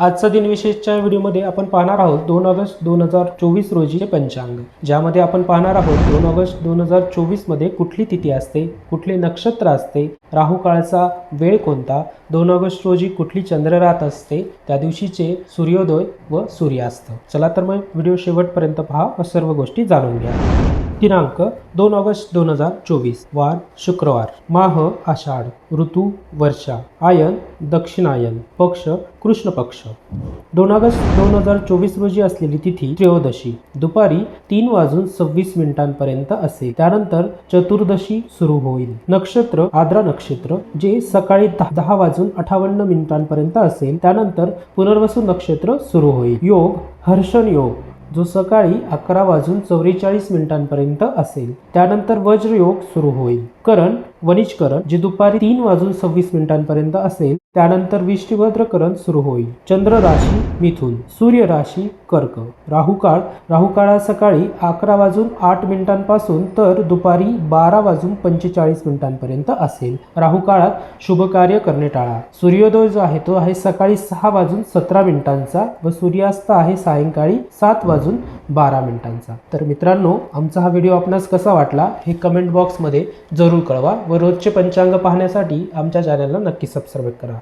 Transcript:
आजचा दिनविशेषच्या व्हिडिओमध्ये आपण पाहणार आहोत दोन ऑगस्ट दोन हजार चोवीस रोजीचे पंचांग ज्यामध्ये आपण पाहणार आहोत दोन ऑगस्ट दोन हजार चोवीसमध्ये कुठली तिथी असते कुठले नक्षत्र असते राहू काळचा वेळ कोणता दोन ऑगस्ट रोजी कुठली चंद्ररात असते त्या दिवशीचे सूर्योदय व सूर्यास्त. चला तर मग व्हिडिओ शेवटपर्यंत पहा व सर्व गोष्टी जाणून घ्या. दिनांक दोन ऑगस्ट दोन हजार चोवीस वार शुक्रवार. माह आषाढ ऋतू वर्षा आयन दक्षिणायन पक्ष कृष्ण पक्ष दोन ऑगस्ट दोन हजार चोवीस रोजी असलेली तिथी त्रयोदशी. दुपारी तीन वाजून सव्वीस मिनिटांपर्यंत असेल त्यानंतर चतुर्दशी सुरू होईल. नक्षत्र आद्रा नक्षत्र जे सकाळी दहा दहा वाजून अठ्ठावन्न मिनिटांपर्यंत असेल त्यानंतर पुनर्वसू नक्षत्र सुरू होईल. योग हर्षण योग. जो सकाळी अकरा वाजून चौवेचाळीस मिनिटांपर्यंत असेल. त्यानंतर वज्रयोग सुरू होईल. करण वनिजकरण जे दुपारी तीन वाजून सव्वीस मिनिटांपर्यंत असेल त्यानंतर विष्टिभद्रकरण सुरू होईल. चंद्र राशी मिथुन. सूर्य राशी कर्क. राहुकाळ राहुकाळा सकाळी अकरा वाजून आठ मिनिटांपासून तर दुपारी बारा वाजून पंचेचाळीस मिनिटांपर्यंत असेल. राहुकाळात शुभ कार्य करणे टाळा. सूर्योदय जो आहे तो आहे सकाळी सहा वाजून सतरा मिनिटांचा व सूर्यास्त आहे सायंकाळी सात वाजून बारा मिनिटांचा. तर मित्रांनो आमचा हा व्हिडिओ आपणास कसा वाटला हे कमेंट बॉक्समध्ये जरूर कळवा. व रोजचे पंचांग पाहण्यासाठी आमच्या चॅनलला नक्की सबस्क्राईब करा.